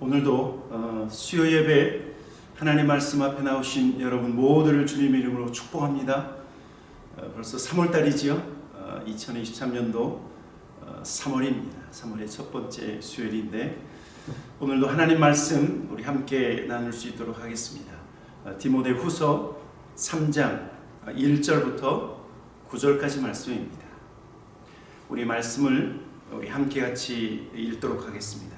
오늘도 어, 수요 예배 하나님 말씀 앞에 나오신 여러분 모두를 주님 이름으로 축복합니다. 어, 벌써 3월 달이지요. 어, 2023년도 3월입니다. 3월의 첫 번째 수요일인데 오늘도 하나님 말씀 우리 함께 나눌 수 있도록 하겠습니다. 어, 디모데 후서 3장 1절부터 9절까지 말씀입니다. 우리 말씀을 우리 함께 같이 읽도록 하겠습니다.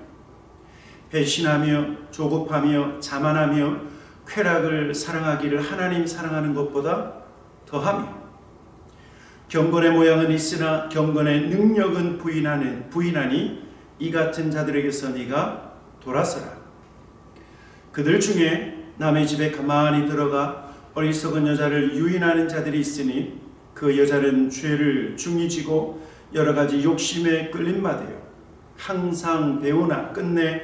배신하며 조급하며 자만하며 쾌락을 사랑하기를 하나님 사랑하는 것보다 더하며 경건의 모양은 있으나 경건의 능력은 부인하는 부인하니 이 같은 자들에게서 네가 돌아서라. 그들 중에 남의 집에 가만히 들어가 어리석은 여자를 유인하는 자들이 있으니 그 여자는 죄를 중히 지고 여러 가지 욕심에 끌림받아요 항상 배우나 끝내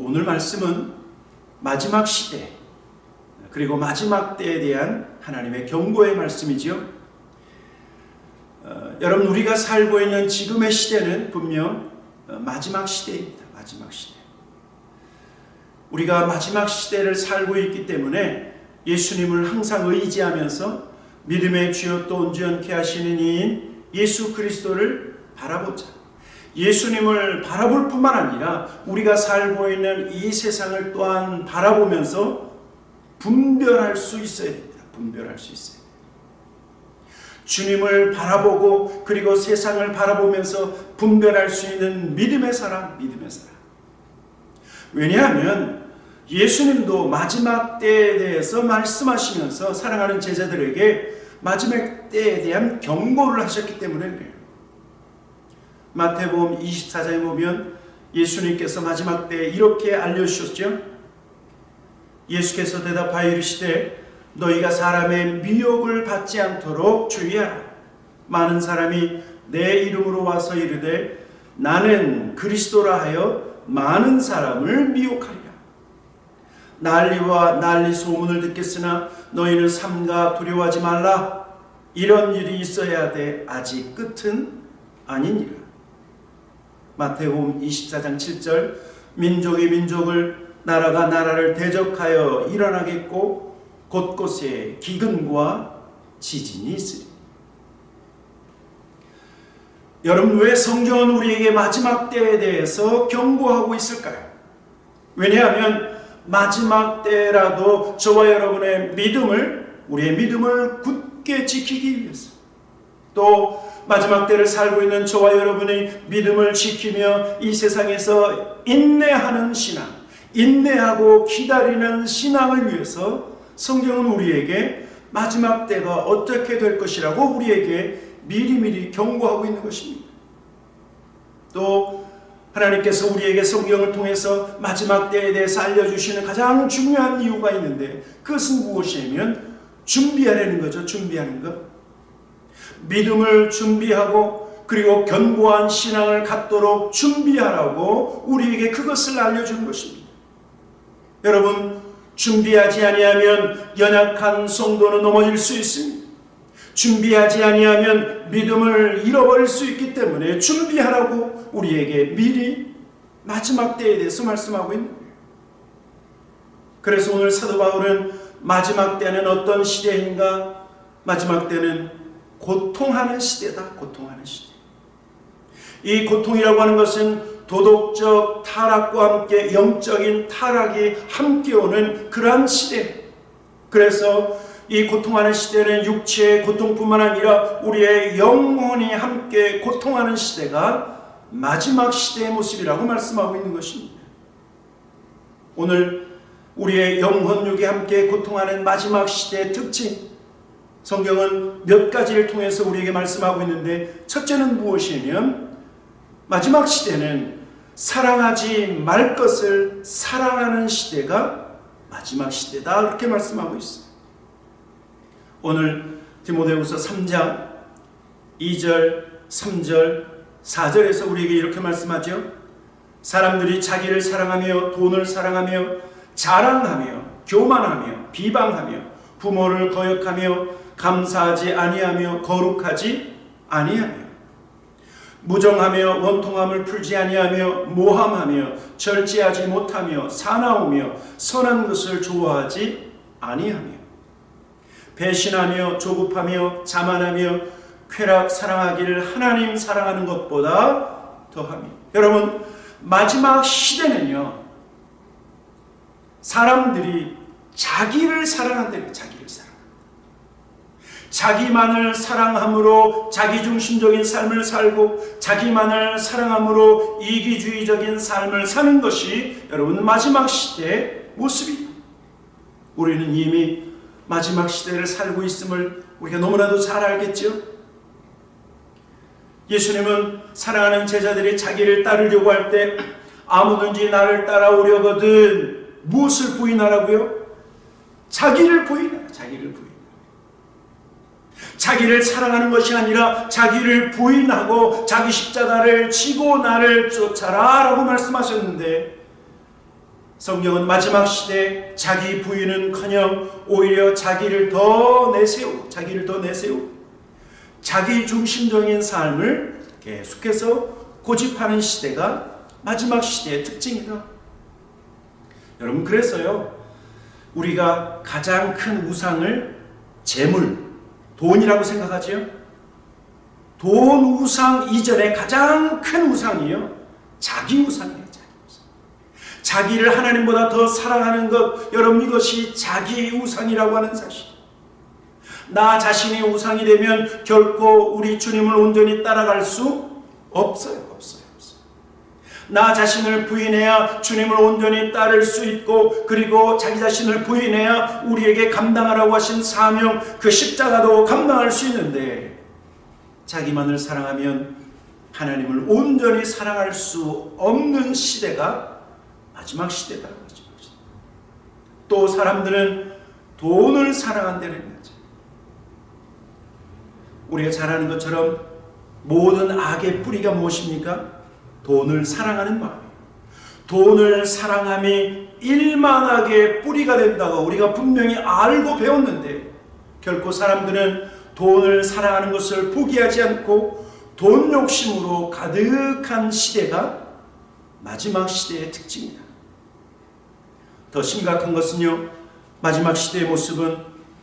오늘 말씀은 마지막 시대 그리고 마지막 때에 대한 하나님의 경고의 말씀이지요. 어, 여러분 우리가 살고 있는 지금의 시대는 분명 어, 마지막 시대입니다. 마지막 시대. 우리가 마지막 시대를 살고 있기 때문에 예수님을 항상 의지하면서 믿음의 주여 또 온전케 하시는 이인 예수 그리스도를 바라보자. 예수님을 바라볼 뿐만 아니라 우리가 살고 있는 이 세상을 또한 바라보면서 분별할 수 있어야 됩니다. 분별할 수 있어야 됩니다. 주님을 바라보고 그리고 세상을 바라보면서 분별할 수 있는 믿음의 사람, 믿음의 사람. 왜냐하면 예수님도 마지막 때에 대해서 말씀하시면서 사랑하는 제자들에게 마지막 때에 대한 경고를 하셨기 때문에 그래요. 마태복음 24장에 보면 예수님께서 마지막 때 이렇게 알려주셨죠. 예수께서 대답하여 이르시되 너희가 사람의 미혹을 받지 않도록 주의하라. 많은 사람이 내 이름으로 와서 이르되 나는 그리스도라 하여 많은 사람을 미혹하리라. 난리와 난리 소문을 듣겠으나 너희는 삼가 두려워하지 말라. 이런 일이 있어야 돼. 아직 끝은 아니니라. 마태복음 24장 7절 민족이 민족을 나라가 나라를 대적하여 일어나겠고 곳곳에 기근과 지진이 있으리. 여러분 왜 성경은 우리에게 마지막 때에 대해서 경고하고 있을까요? 왜냐하면 마지막 때라도 저와 여러분의 믿음을 우리의 믿음을 굳게 지키기 위해서 또 마지막 때를 살고 있는 저와 여러분의 믿음을 지키며 이 세상에서 인내하는 신앙, 인내하고 기다리는 신앙을 위해서 성경은 우리에게 마지막 때가 어떻게 될 것이라고 우리에게 미리미리 경고하고 있는 것입니다. 또 하나님께서 우리에게 성경을 통해서 마지막 때에 대해서 알려주시는 가장 중요한 이유가 있는데 그것은 무엇이냐면 준비하려는 거죠. 준비하는 것. 믿음을 준비하고 그리고 견고한 신앙을 갖도록 준비하라고 우리에게 그것을 알려주는 것입니다. 여러분 준비하지 아니하면 연약한 성도는 넘어질 수 있습니다. 준비하지 아니하면 믿음을 잃어버릴 수 있기 때문에 준비하라고 우리에게 미리 마지막 때에 대해서 말씀하고 있는. 그래서 오늘 사도 바울은 마지막 때는 어떤 시대인가? 마지막 때는 고통하는 시대다. 고통하는 시대. 이 고통이라고 하는 것은 도덕적 타락과 함께 영적인 타락이 함께 오는 그러한 시대. 그래서 이 고통하는 시대는 육체의 고통뿐만 아니라 우리의 영혼이 함께 고통하는 시대가 마지막 시대의 모습이라고 말씀하고 있는 것입니다. 오늘 우리의 영혼육이 함께 고통하는 마지막 시대의 특징, 성경은 몇 가지를 통해서 우리에게 말씀하고 있는데 첫째는 무엇이냐면 마지막 시대는 사랑하지 말 것을 사랑하는 시대가 마지막 시대다 그렇게 말씀하고 있어요. 오늘 디모데후서 3장 2절, 3절, 4절에서 우리에게 이렇게 말씀하죠. 사람들이 자기를 사랑하며 돈을 사랑하며 자랑하며 교만하며 비방하며 부모를 거역하며 감사하지 아니하며 거룩하지 아니하며 무정하며 원통함을 풀지 아니하며 모함하며 절제하지 못하며 사나우며 선한 것을 좋아하지 아니하며 배신하며 조급하며 자만하며 쾌락 사랑하기를 하나님 사랑하는 것보다 더하며. 여러분 마지막 시대는요 사람들이 자기를 사랑한다는 자기를 사랑 자기만을 사랑함으로 자기중심적인 삶을 살고 자기만을 사랑함으로 이기주의적인 삶을 사는 것이 여러분 마지막 시대의 모습입니다. 우리는 이미 마지막 시대를 살고 있음을 우리가 너무나도 잘 알겠죠? 예수님은 사랑하는 제자들이 자기를 따르려고 할 때 아무든지 나를 따라오려거든 무엇을 부인하라고요? 자기를 부인하라. 자기를 부인. 자기를 사랑하는 것이 아니라 자기를 부인하고 자기 십자가를 지고 나를 쫓아라 라고 말씀하셨는데 성경은 마지막 시대 자기 부인은 커녕 오히려 자기를 더 내세우고 자기를 더 내세우고 자기 중심적인 삶을 계속해서 고집하는 시대가 마지막 시대의 특징이다. 여러분 그래서요 우리가 가장 큰 우상을 재물 돈이라고 생각하지요? 돈 우상 이전에 가장 큰 우상이요. 자기 우상이에요. 자기 우상. 자기를 하나님보다 더 사랑하는 것, 여러분 이것이 자기 우상이라고 하는 사실. 나 자신이 우상이 되면 결코 우리 주님을 온전히 따라갈 수 없어요. 나 자신을 부인해야 주님을 온전히 따를 수 있고 그리고 자기 자신을 부인해야 우리에게 감당하라고 하신 사명 그 십자가도 감당할 수 있는데 자기만을 사랑하면 하나님을 온전히 사랑할 수 없는 시대가 마지막 시대다. 또 사람들은 돈을 사랑한다는 거죠. 우리가 잘 아는 것처럼 모든 악의 뿌리가 무엇입니까? 돈을 사랑하는 마음이에요. 돈을 사랑함이 일만하게 뿌리가 된다고 우리가 분명히 알고 배웠는데 결코 사람들은 돈을 사랑하는 것을 포기하지 않고 돈 욕심으로 가득한 시대가 마지막 시대의 특징이다. 더 심각한 것은요, 마지막 시대의 모습은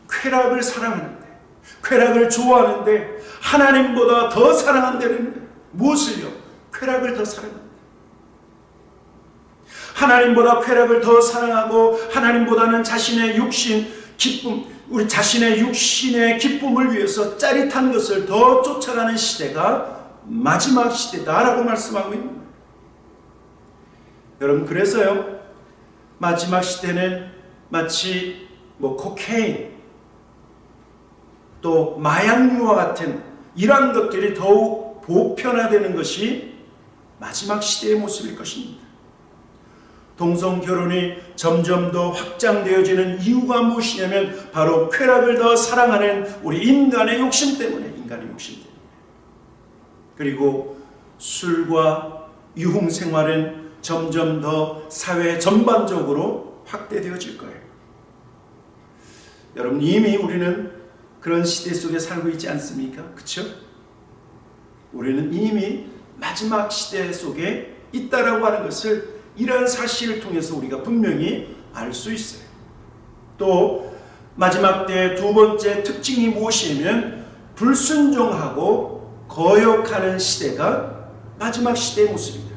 쾌락을 사랑하는데, 쾌락을 좋아하는데, 하나님보다 더 사랑한다는 무엇을요? 쾌락을 더 사랑합니다. 하나님보다 쾌락을 더 사랑하고 하나님보다는 자신의 육신 기쁨, 우리 자신의 육신의 기쁨을 위해서 짜릿한 것을 더 쫓아가는 시대가 마지막 시대다라고 말씀하고 있는. 여러분 그래서요 마지막 시대는 마치 뭐 코케인 또 마약류와 같은 이러한 것들이 더욱 보편화되는 것이 마지막 시대의 모습일 것입니다. 동성 결혼이 점점 더 확장되어지는 이유가 무엇이냐면 바로 쾌락을 더 사랑하는 우리 인간의 욕심 때문에 인간의 욕심 때문에 그리고 술과 유흥 생활은 점점 더 사회 전반적으로 확대되어질 거예요. 여러분 이미 우리는 그런 시대 속에 살고 있지 않습니까? 그렇죠? 우리는 이미 마지막 시대 속에 있다라고 하는 것을 이러한 사실을 통해서 우리가 분명히 알 수 있어요. 또 마지막 때 두 번째 특징이 무엇이냐면 불순종하고 거역하는 시대가 마지막 시대의 모습입니다.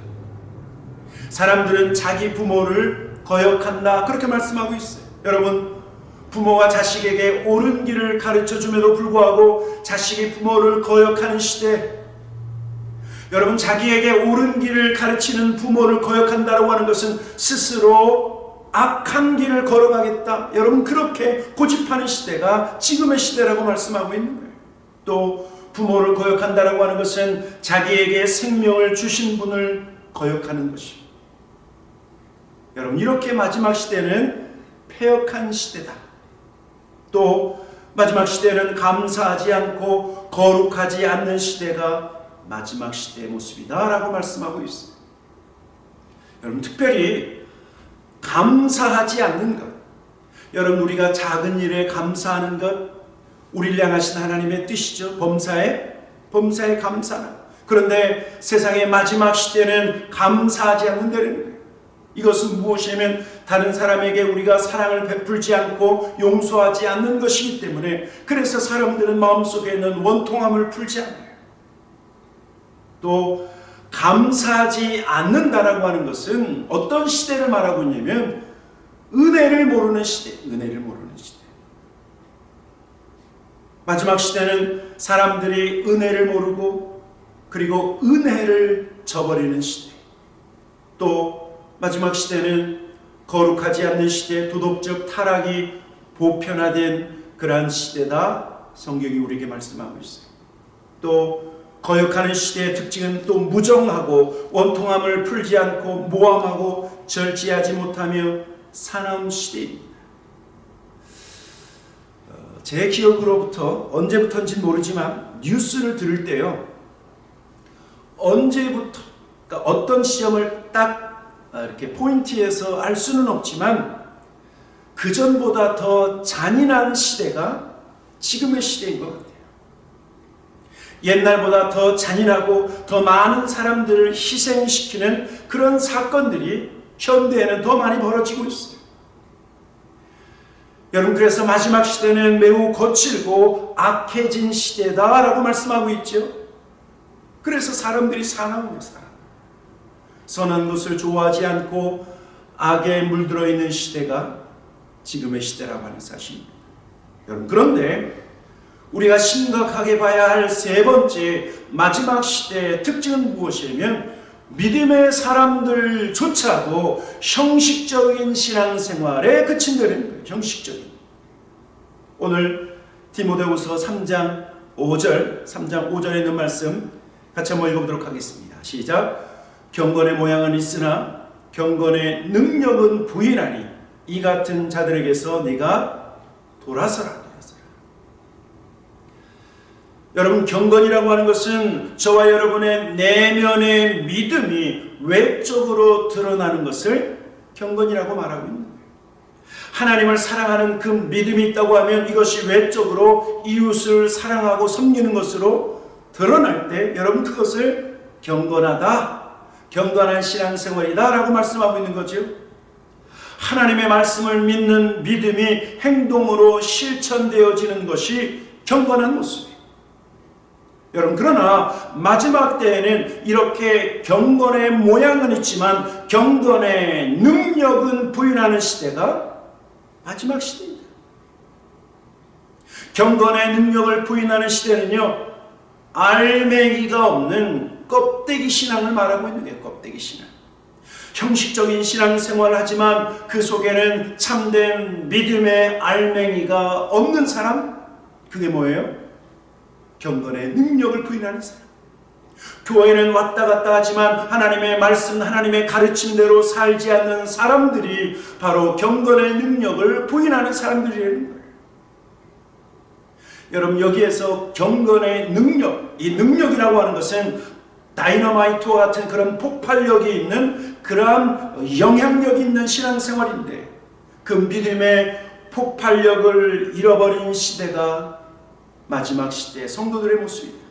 사람들은 자기 부모를 거역한다. 그렇게 말씀하고 있어요. 여러분, 부모가 자식에게 옳은 길을 가르쳐 줌에도 불구하고 자식이 부모를 거역하는 시대, 여러분, 자기에게 옳은 길을 가르치는 부모를 거역한다고 하는 것은 스스로 악한 길을 걸어가겠다. 여러분, 그렇게 고집하는 시대가 지금의 시대라고 말씀하고 있는 거예요. 또, 부모를 거역한다라고 하는 것은 자기에게 생명을 주신 분을 거역하는 것입니다. 여러분, 이렇게 마지막 시대는 폐역한 시대다. 또, 마지막 시대는 감사하지 않고 거룩하지 않는 시대가 마지막 시대의 모습이다라고 말씀하고 있어요. 여러분, 특별히 감사하지 않는 것. 여러분, 우리가 작은 일에 감사하는 것, 우리를 향하신 하나님의 뜻이죠. 범사에, 범사에 감사하는 그런데 세상의 마지막 시대는 감사하지 않는다는. 이것은 무엇이냐면 다른 사람에게 우리가 사랑을 베풀지 않고 용서하지 않는 것이기 때문에 그래서 사람들은 마음속에 있는 원통함을 풀지 않아요. 또 감사하지 않는다라고 하는 것은 어떤 시대를 말하고 있냐면 은혜를 모르는 시대, 은혜를 모르는 시대. 마지막 시대는 사람들이 은혜를 모르고 그리고 은혜를 저버리는 시대. 또 마지막 시대는 거룩하지 않는 시대, 도덕적 타락이 보편화된 그러한 시대다. 성경이 우리에게 말씀하고 있어요. 또 거역하는 시대의 특징은 또 무정하고 원통함을 풀지 않고 모함하고 절제하지 못하며 사나운 시대입니다. 어, 제 기억으로부터 언제부터인지 모르지만 뉴스를 들을 때요. 언제부터 그러니까 어떤 시점을 딱 아, 이렇게 포인트에서 알 수는 없지만 그 전보다 더 잔인한 시대가 지금의 시대인 것 같아요. 옛날보다 더 잔인하고 더 많은 사람들을 희생시키는 그런 사건들이 현대에는 더 많이 벌어지고 있어요. 여러분 그래서 마지막 시대는 매우 거칠고 악해진 시대다라고 말씀하고 있죠. 그래서 사람들이 사나운. 사람. 선한 것을 좋아하지 않고 악에 물들어 있는 시대가 지금의 시대라고 하는 사실입니다. 여러분 그런데 우리가 심각하게 봐야 할 세 번째 마지막 시대의 특징은 무엇이냐면 믿음의 사람들조차도 형식적인 신앙생활에 그친다는 거예요. 형식적인. 오늘 디모데후서 3장 5절, 3장 5절에 있는 말씀 같이 한번 읽어보도록 하겠습니다. 시작. 경건의 모양은 있으나 경건의 능력은 부인하니 이 같은 자들에게서 네가 돌아서라. 여러분 경건이라고 하는 것은 저와 여러분의 내면의 믿음이 외적으로 드러나는 것을 경건이라고 말하고 있는 거예요. 하나님을 사랑하는 그 믿음이 있다고 하면 이것이 외적으로 이웃을 사랑하고 섬기는 것으로 드러날 때 여러분 그것을 경건하다, 경건한 신앙생활이다 라고 말씀하고 있는 거죠. 하나님의 말씀을 믿는 믿음이 행동으로 실천되어지는 것이 경건한 모습이에요. 여러분 그러나 마지막 때에는 이렇게 경건의 모양은 있지만 경건의 능력은 부인하는 시대가 마지막 시대입니다. 경건의 능력을 부인하는 시대는요 알맹이가 없는 껍데기 신앙을 말하고 있는 게 껍데기 신앙. 형식적인 신앙생활을 하지만 그 속에는 참된 믿음의 알맹이가 없는 사람 그게 뭐예요? 경건의 능력을 부인하는 사람. 교회는 왔다 갔다 하지만 하나님의 말씀, 하나님의 가르침대로 살지 않는 사람들이 바로 경건의 능력을 부인하는 사람들이라는. 여러분 여기에서 경건의 능력, 이 능력이라고 하는 것은 다이너마이트와 같은 그런 폭발력이 있는 그러한 영향력 있는 신앙생활인데 그 믿음의 폭발력을 잃어버린 시대가 마지막 시대의 성도들의 모습입니다.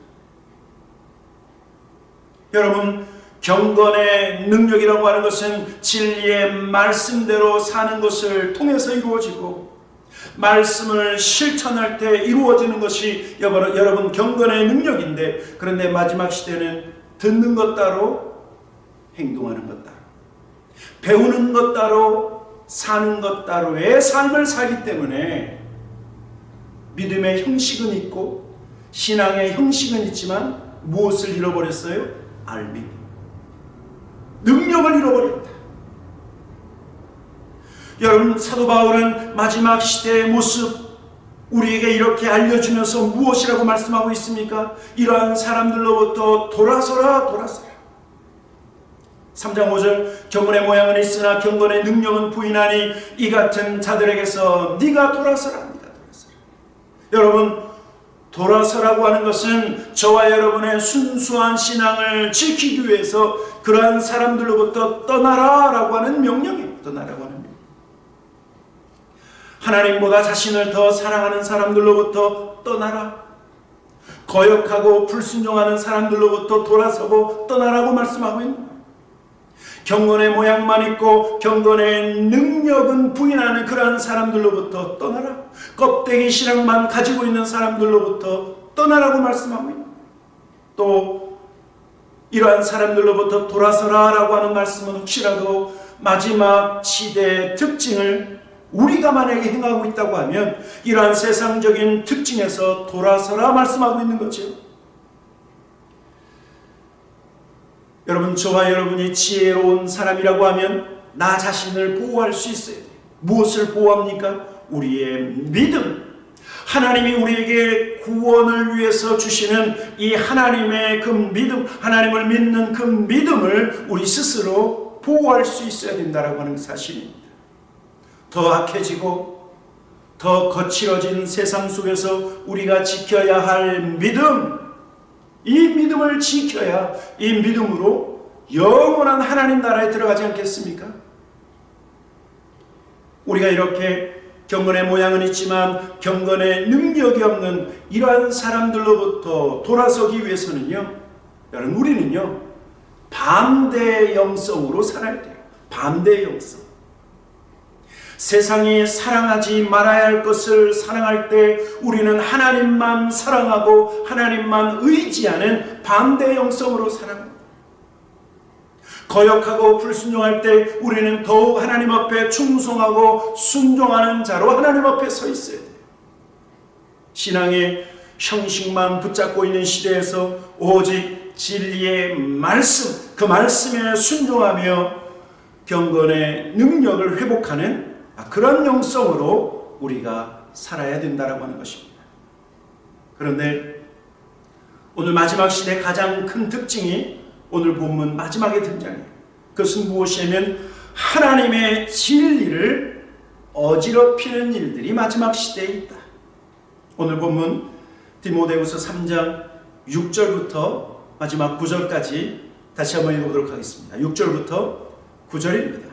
여러분, 경건의 능력이라고 하는 것은 진리의 말씀대로 사는 것을 통해서 이루어지고 말씀을 실천할 때 이루어지는 것이 여러분 경건의 능력인데 그런데 마지막 시대는 듣는 것 따로 행동하는 것 따로 배우는 것 따로 사는 것 따로의 삶을 살기 때문에 믿음의 형식은 있고 신앙의 형식은 있지만 무엇을 잃어버렸어요? 알미. 능력을 잃어버렸다. 여러분 사도 바울은 마지막 시대의 모습 우리에게 이렇게 알려주면서 무엇이라고 말씀하고 있습니까? 이러한 사람들로부터 돌아서라 돌아서라. 3장 5절 경건의 모양은 있으나 경건의 능력은 부인하니 이 같은 자들에게서 네가 돌아서라. 여러분 돌아서라고 하는 것은 저와 여러분의 순수한 신앙을 지키기 위해서 그러한 사람들로부터 떠나라라고 하는 명령이에요. 떠나라고 하는. 하나님보다 자신을 더 사랑하는 사람들로부터 떠나라. 거역하고 불순종하는 사람들로부터 돌아서고 떠나라고 말씀하고 있는. 경건의 모양만 있고 경건의 능력은 부인하는 그러한 사람들로부터 떠나라. 껍데기 신앙만 가지고 있는 사람들로부터 떠나라고 말씀하고 거예요. 또 이러한 사람들로부터 돌아서라라고 하는 말씀은 혹시라도 마지막 시대의 특징을 우리가 만약에 행하고 있다고 하면 이러한 세상적인 특징에서 돌아서라 말씀하고 있는 거죠. 여러분 저와 여러분이 지혜로운 사람이라고 하면 나 자신을 보호할 수 있어야 돼요. 무엇을 보호합니까? 우리의 믿음. 하나님이 우리에게 구원을 위해서 주시는 이 하나님의 그 믿음, 하나님을 믿는 그 믿음을 우리 스스로 보호할 수 있어야 된다라고 하는 사실입니다. 더 악해지고 더 거칠어진 세상 속에서 우리가 지켜야 할 믿음, 이 믿음을 지켜야 이 믿음으로 영원한 하나님 나라에 들어가지 않겠습니까? 우리가 이렇게 경건의 모양은 있지만 경건의 능력이 없는 이러한 사람들로부터 돌아서기 위해서는요, 여러분 우리는요 반대 영성으로 살아야 돼요. 반대 영성. 세상이 사랑하지 말아야 할 것을 사랑할 때 우리는 하나님만 사랑하고 하나님만 의지하는 반대 영성으로 살아갑니다. 거역하고 불순종할 때 우리는 더욱 하나님 앞에 충성하고 순종하는 자로 하나님 앞에 서 있어야 돼요. 신앙의 형식만 붙잡고 있는 시대에서 오직 진리의 말씀, 그 말씀에 순종하며 경건의 능력을 회복하는 그런 영성으로 우리가 살아야 된다라고 하는 것입니다. 그런데 오늘 마지막 시대 가장 큰 특징이 오늘 본문 마지막에 등장해요. 그것은 무엇이냐면 하나님의 진리를 어지럽히는 일들이 마지막 시대에 있다. 오늘 본문 디모데후서 3장 6절부터 마지막 9절까지 다시 한번 읽어보도록 하겠습니다. 6절부터 9절입니다.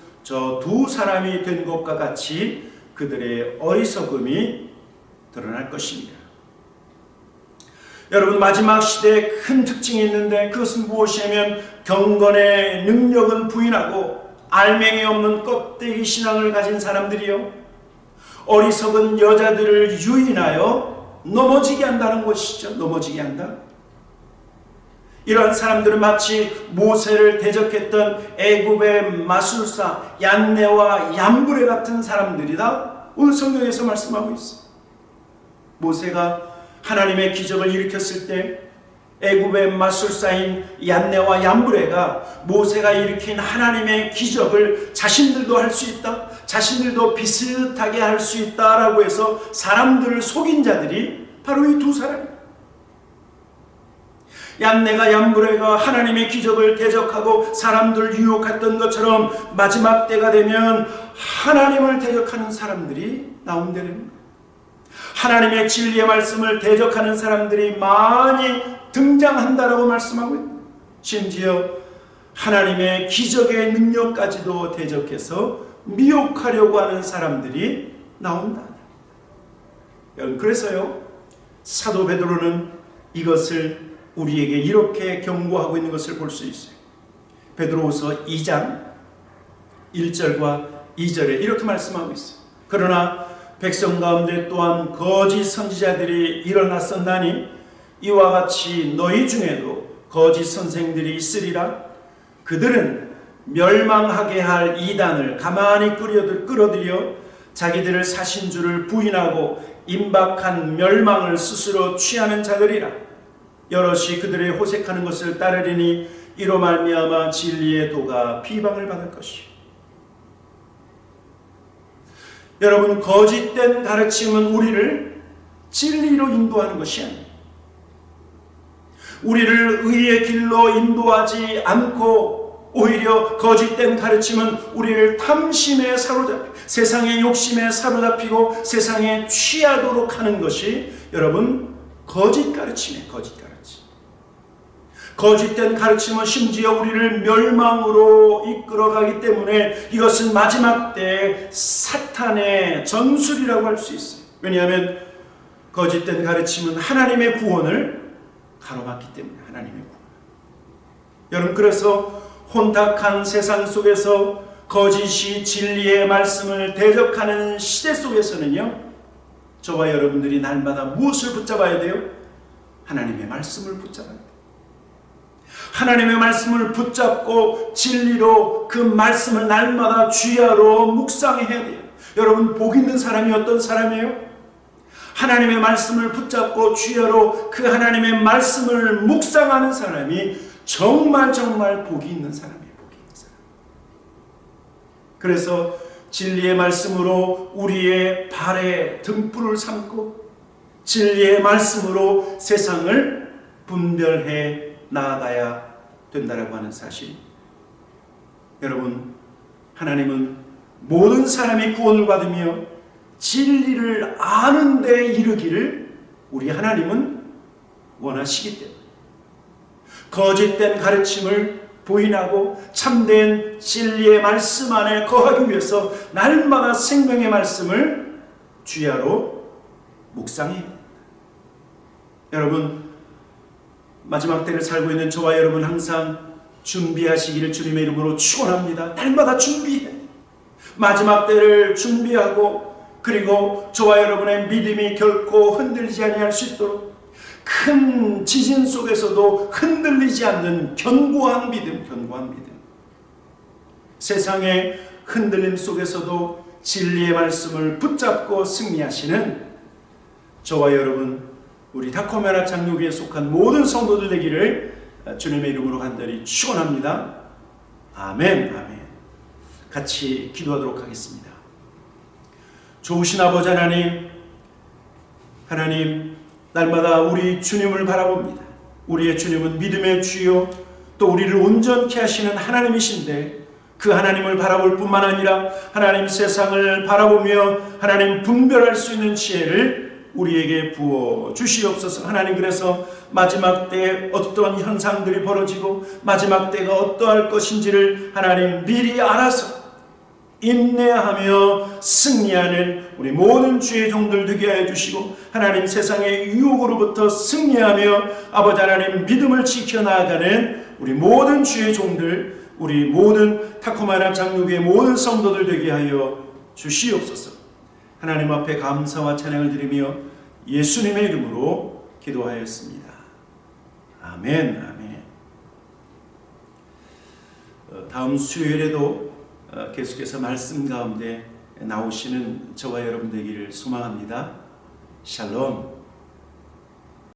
저 두 사람이 된 것과 같이 그들의 어리석음이 드러날 것입니다. 여러분 마지막 시대에 큰 특징이 있는데 그것은 무엇이냐면 경건의 능력은 부인하고 알맹이 없는 껍데기 신앙을 가진 사람들이요 어리석은 여자들을 유인하여 넘어지게 한다는 것이죠. 넘어지게 한다. 이러한 사람들은 마치 모세를 대적했던 애굽의 마술사 얀네와 얀브레 같은 사람들이다. 오늘 성경에서 말씀하고 있어. 모세가 하나님의 기적을 일으켰을 때 애굽의 마술사인 얀네와 얀브레가 모세가 일으킨 하나님의 기적을 자신들도 할 수 있다. 자신들도 비슷하게 할 수 있다라고 해서 사람들을 속인 자들이 바로 이 두 사람. 얀네가 얀브레가 하나님의 기적을 대적하고 사람들 유혹했던 것처럼 마지막 때가 되면 하나님을 대적하는 사람들이 나온다는 거예요. 하나님의 진리의 말씀을 대적하는 사람들이 많이 등장한다라고 말씀하고 심지어 하나님의 기적의 능력까지도 대적해서 미혹하려고 하는 사람들이 나온다. 여러분 그래서요 사도 베드로는 이것을 우리에게 이렇게 경고하고 있는 것을 볼 수 있어요. 베드로후서 2장 1절과 2절에 이렇게 말씀하고 있어요. 그러나 백성 가운데 또한 거짓 선지자들이 일어났었나니 이와 같이 너희 중에도 거짓 선생들이 있으리라 그들은 멸망하게 할 이단을 가만히 끌어들- 끌어들여 자기들을 사신 줄을 부인하고 임박한 멸망을 스스로 취하는 자들이라 여럿이 그들의 호색하는 것을 따르리니 이로 말미암아 진리의 도가 비방을 받을 것이요 여러분 거짓된 가르침은 우리를 진리로 인도하는 것이 아니에요. 우리를 의의 길로 인도하지 않고 오히려 거짓된 가르침은 우리를 탐심에 사로잡히 세상의 욕심에 사로잡히고 세상에 취하도록 하는 것이 여러분 거짓 가르침이에요. 거짓. 거짓된 가르침은 심지어 우리를 멸망으로 이끌어가기 때문에 이것은 마지막 때 사탄의 전술이라고 할 수 있어요. 왜냐하면 거짓된 가르침은 하나님의 구원을 가로막기 때문에 하나님의 구원. 여러분 그래서 혼탁한 세상 속에서 거짓이 진리의 말씀을 대적하는 시대 속에서는요. 저와 여러분들이 날마다 무엇을 붙잡아야 돼요? 하나님의 말씀을 붙잡아야 돼요. 하나님의 말씀을 붙잡고 진리로 그 말씀을 날마다 주야로 묵상해야 돼요. 여러분 복 있는 사람이 어떤 사람이에요? 하나님의 말씀을 붙잡고 주야로 그 하나님의 말씀을 묵상하는 사람이 정말 정말 복이 있는 사람이에요. 복이 있는 사람. 그래서 진리의 말씀으로 우리의 발에 등불을 삼고 진리의 말씀으로 세상을 분별해 나아가야 된다라고 하는 사실. 여러분, 하나님은 모든 사람이 구원을 받으며 진리를 아는 데 이르기를 우리 하나님은 원하시기 때문에 거짓된 가르침을 부인하고 참된 진리의 말씀 안에 거하기 위해서 날마다 생명의 말씀을 주야로 됩니다. 여러분 마지막 때를 살고 있는 저와 여러분 항상 준비하시기를 주님의 이름으로 축원합니다. 날마다 준비해. 마지막 때를 준비하고 그리고 저와 여러분의 믿음이 결코 흔들리지 아니할 수 있도록 큰 지진 속에서도 흔들리지 않는 견고한 믿음, 견고한 믿음. 세상의 흔들림 속에서도 진리의 말씀을 붙잡고 승리하시는 저와 여러분 우리 다코메라 장로교에 속한 모든 성도들 되기를 주님의 이름으로 간절히 축원합니다. 아멘. 아멘. 같이 기도하도록 하겠습니다. 좋으신 아버지 하나님, 하나님 날마다 우리 주님을 바라봅니다. 우리의 주님은 믿음의 주요 또 우리를 온전케 하시는 하나님이신데 그 하나님을 바라볼 뿐만 아니라 하나님 세상을 바라보며 하나님 분별할 수 있는 지혜를 우리에게 부어 주시옵소서. 하나님 그래서 마지막 때에 어떤 현상들이 벌어지고 마지막 때가 어떠할 것인지를 하나님 미리 알아서 인내하며 승리하는 우리 모든 주의 종들 되게 하여 주시고 하나님 세상의 유혹으로부터 승리하며 아버지 하나님 믿음을 지켜나가는 우리 모든 주의 종들 우리 모든 타코마나 장로교의 모든 성도들 되게 하여 주시옵소서. 하나님 앞에 감사와 찬양을 드리며 예수님의 이름으로 기도하였습니다. 아멘, 아멘. 어, 다음 수요일에도 어, 계속해서 말씀 가운데 나오시는 저와 여러분 되기를 소망합니다. 샬롬.